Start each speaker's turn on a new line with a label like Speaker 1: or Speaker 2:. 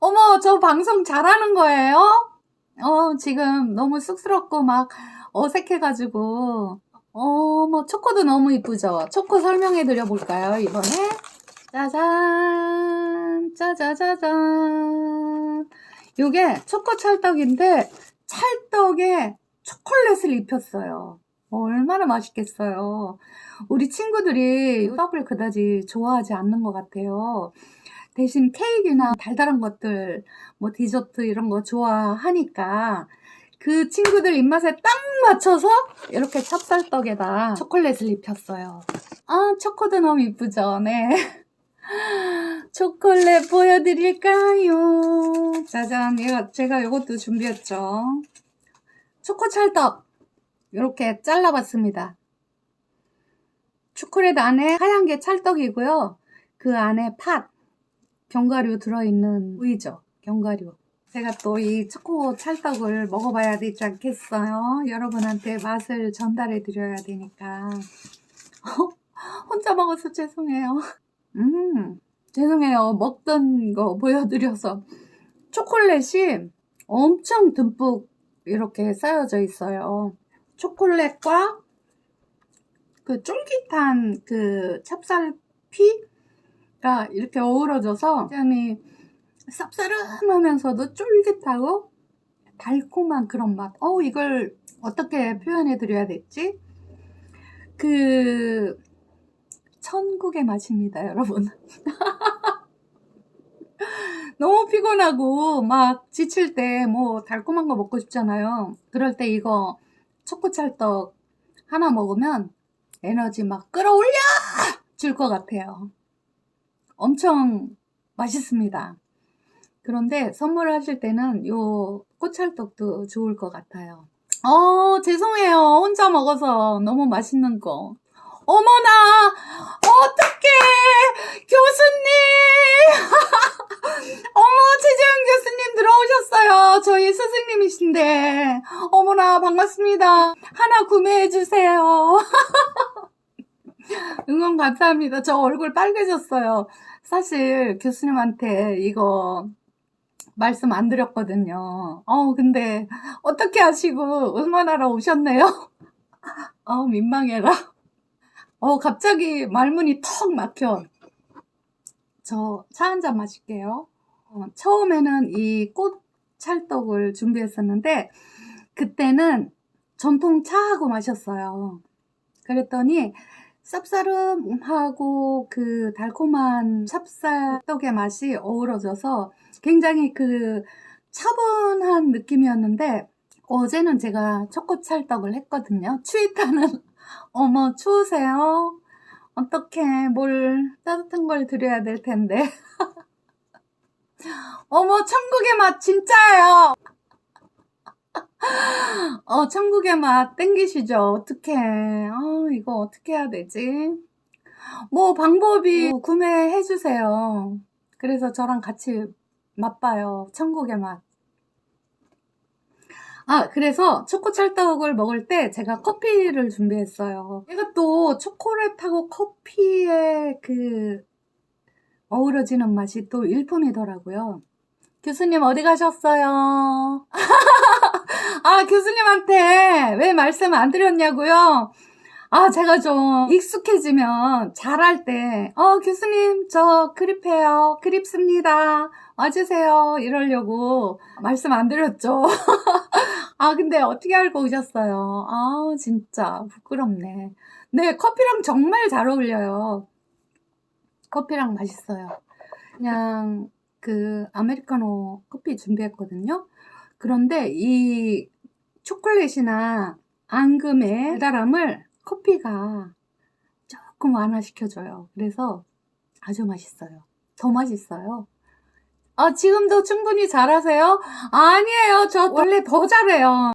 Speaker 1: 어머, 저 방송 잘하는 거예요? 어, 지금 너무 쑥스럽고 막 어색해가지고. 어머, 초코도 너무 이쁘죠? 초코 설명해 드려볼까요, 이번에? 짜잔, 짜자자잔. 요게 초코 찰떡인데, 찰떡에 초콜릿을 입혔어요. 얼마나 맛있겠어요. 우리 친구들이 떡을 그다지 좋아하지 않는 것 같아요. 대신 케이크나 달달한 것들, 뭐 디저트 이런 거 좋아하니까 그 친구들 입맛에 딱 맞춰서 이렇게 찹쌀떡에다 초콜릿을 입혔어요. 아, 초코도 너무 이쁘죠? 네. 초콜릿 보여드릴까요? 짜잔, 이거, 제가 이것도 준비했죠. 초코 찰떡. 이렇게 잘라봤습니다. 초콜릿 안에 하얀 게 찰떡이고요. 그 안에 팥, 견과류 들어있는 우이죠. 견과류. 제가 또 이 초코 찰떡을 먹어봐야 되지 않겠어요? 여러분한테 맛을 전달해 드려야 되니까. 혼자 먹어서 죄송해요. 음, 죄송해요. 먹던 거 보여드려서. 초콜릿이 엄청 듬뿍 이렇게 쌓여져 있어요. 초콜릿과 그 쫄깃한 그 찹쌀 피 가 이렇게 어우러져서 굉장히 쌉싸름하면서도 쫄깃하고 달콤한 그런 맛. 어, 이걸 어떻게 표현해 드려야 될지? 그, 천국의 맛입니다, 여러분. 너무 피곤하고 막 지칠 때 뭐 달콤한 거 먹고 싶잖아요. 그럴 때 이거 초코찰떡 하나 먹으면 에너지 막 끌어올려 줄 것 같아요. 엄청 맛있습니다. 그런데 선물하실 때는 요 꽃찰떡도 좋을 것 같아요. 어, 죄송해요. 혼자 먹어서 너무 맛있는 거. 어머나! 어떡해! 교수님! 어머, 최재현 교수님 들어오셨어요. 저희 스승님이신데. 어머나, 반갑습니다. 하나 구매해주세요. 응원 감사합니다. 저 얼굴 빨개졌어요. 사실 교수님한테 이거 말씀 안 드렸거든요. 어, 근데 어떻게 하시고 응원하러 오셨네요? 어, 민망해라. 어, 갑자기 말문이 턱 막혀. 저 차 한 잔 마실게요. 어, 처음에는 이 꽃 찰떡을 준비했었는데, 그때는 전통 차하고 마셨어요. 그랬더니, 쌉싸름하고 그 달콤한 찹쌀떡의 맛이 어우러져서 굉장히 그 차분한 느낌이었는데, 어제는 제가 초코찰떡을 했거든요. 추위타는 어머, 추우세요? 어떻게 뭘 따뜻한 걸 드려야 될 텐데. 어머, 천국의 맛 진짜예요. 어, 천국의 맛 땡기시죠? 어떻게? 어, 이거 어떻게 해야 되지? 뭐 방법이 구매해 주세요. 그래서 저랑 같이 맛봐요. 천국의 맛. 아, 그래서 초코 찰떡을 먹을 때 제가 커피를 준비했어요. 이것도 초콜릿하고 커피의 그 어우러지는 맛이 또 일품이더라고요. 교수님 어디 가셨어요? 아, 교수님한테 왜 말씀 안 드렸냐고요? 아, 제가 좀 익숙해지면 잘할 때, 어, 교수님, 저 그립해요. 그립습니다. 와주세요. 이러려고 말씀 안 드렸죠. 아, 근데 어떻게 알고 오셨어요? 아, 진짜 부끄럽네. 네, 커피랑 정말 잘 어울려요. 커피랑 맛있어요. 그냥 그 아메리카노 커피 준비했거든요. 그런데 이 초콜릿이나 앙금의 달달함을 커피가 조금 완화시켜줘요. 그래서 아주 맛있어요. 더 맛있어요. 아, 지금도 충분히 잘하세요? 아니에요. 저 원래 더 잘해요.